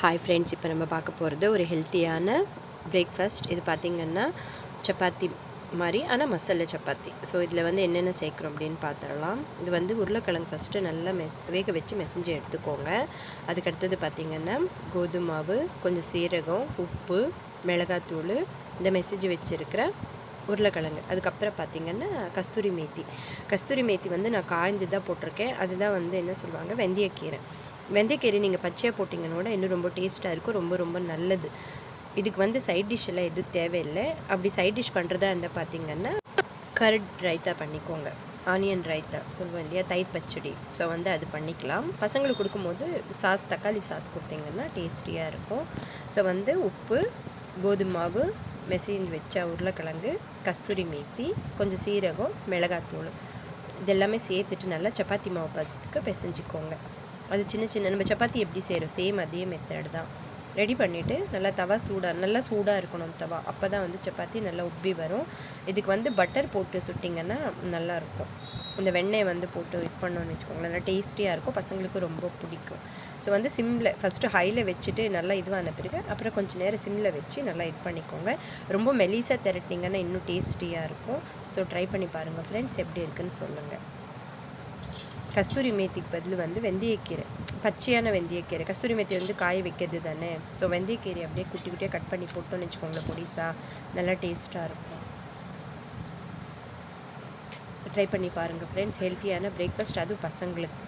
Hi friends இப்போ நம்ம பார்க்க போகிறது ஒரு ஹெல்த்தியான பிரேக்ஃபாஸ்ட் இது பார்த்திங்கன்னா சப்பாத்தி மாதிரி ஆனால் மசாலா சப்பாத்தி. ஸோ இதில் வந்து என்னென்ன சேர்க்குறோம் அப்படின்னு பார்த்துடலாம். இது வந்து உருளைக்கிழங்கு ஃபஸ்ட்டு நல்லா மெஸ் வேக வச்சு மெசஞ்சு எடுத்துக்கோங்க. அதுக்கடுத்தது பார்த்திங்கன்னா கோதுமை மாவு கொஞ்சம் சீரகம் உப்பு மிளகாத்தூள் இந்த மெசேஜ் வச்சுருக்கிற உருளைக்கிழங்கு. அதுக்கப்புறம் பார்த்திங்கன்னா கஸ்தூரி மேத்தி. கஸ்தூரி மேத்தி வந்து நான் காய்ந்து தான் போட்டிருக்கேன். அதுதான் வந்து என்ன சொல்லுவாங்க? வெந்தயக்கீரை. வெந்தயக்கீரை நீங்கள் பச்சையாக போட்டிங்கன்னா இன்னும் ரொம்ப டேஸ்ட்டாக இருக்கும். ரொம்ப ரொம்ப நல்லது. இதுக்கு வந்து சைட் டிஷ் எல்லாம் எதுவும் தேவையில்லை. அப்படி சைட் டிஷ் பண்ணுறதா இருந்தால் பார்த்தீங்கன்னா கரட் ரைத்தா பண்ணிக்கோங்க. ஆனியன் ரைத்தா சொல்லுவோம் இல்லையா? தயிர் பச்சடி. ஸோ வந்து அது பண்ணிக்கலாம். பசங்களுக்கு கொடுக்கும்போது சாஸ் தக்காளி சாஸ் கொடுத்தீங்கன்னா டேஸ்டியாக இருக்கும். ஸோ வந்து உப்பு கோதுமை மாவு மெசின் வச்சா உருளைக்கிழங்கு கஸ்தூரி மேத்தி கொஞ்சம் சீரகம் மிளகாத்தூள். இதெல்லாமே சேர்த்துட்டு நல்லா சப்பாத்தி மாவு பார்த்துக்கு பிசைஞ்சிக்கோங்க. அது சின்ன சின்ன நம்ம சப்பாத்தி எப்படி செய்கிறோம் சேம் அதே மெத்தட் தான். ரெடி பண்ணிவிட்டு நல்லா தவா சூடாக நல்லா சூடாக இருக்கணும் தவா. அப்போ தான் வந்து சப்பாத்தி நல்லா உப்பி வரும். இதுக்கு வந்து பட்டர் போட்டு சுட்டிங்கன்னா நல்லாயிருக்கும் இந்த வெண்ணெய் வந்து போட்டு இது பண்ணோன்னு வச்சுக்கோங்களேன் நல்லா டேஸ்டியாக இருக்கும். பசங்களுக்கு ரொம்ப பிடிக்கும். ஸோ வந்து சிம்மில் ஃபஸ்ட்டு ஹையில் வச்சுட்டு நல்லா இதுவான பிறகு அப்புறம் கொஞ்சம் நேரம் சிம்மில் வச்சு நல்லா இது பண்ணிக்கோங்க. ரொம்ப மெலிசாக திரட்டினீங்கன்னா இன்னும் டேஸ்டியாக இருக்கும். ஸோ ட்ரை பண்ணி பாருங்கள் ஃப்ரெண்ட்ஸ் எப்படி இருக்குன்னு சொல்லுங்கள் கஸ்தூரி மேத்திக்கு பதில் வந்து வெந்தயக்கீரை. பச்சையான வெந்தயக்கீரை. கஸ்தூரி மேத்தி வந்து காய வைக்கிறது தானே. ஸோ வெந்தயக்கீரை அப்படியே குட்டி குட்டியாக கட் பண்ணி போட்டோம்னு வச்சுக்கோங்களேன். பொடிசா நல்லா டேஸ்ட்டாக இருக்கும். ட்ரை பண்ணி பாருங்கள் ஃப்ரெண்ட்ஸ் ஹெல்த்தியான பிரேக்ஃபாஸ்ட் அதுவும் பசங்களுக்கு.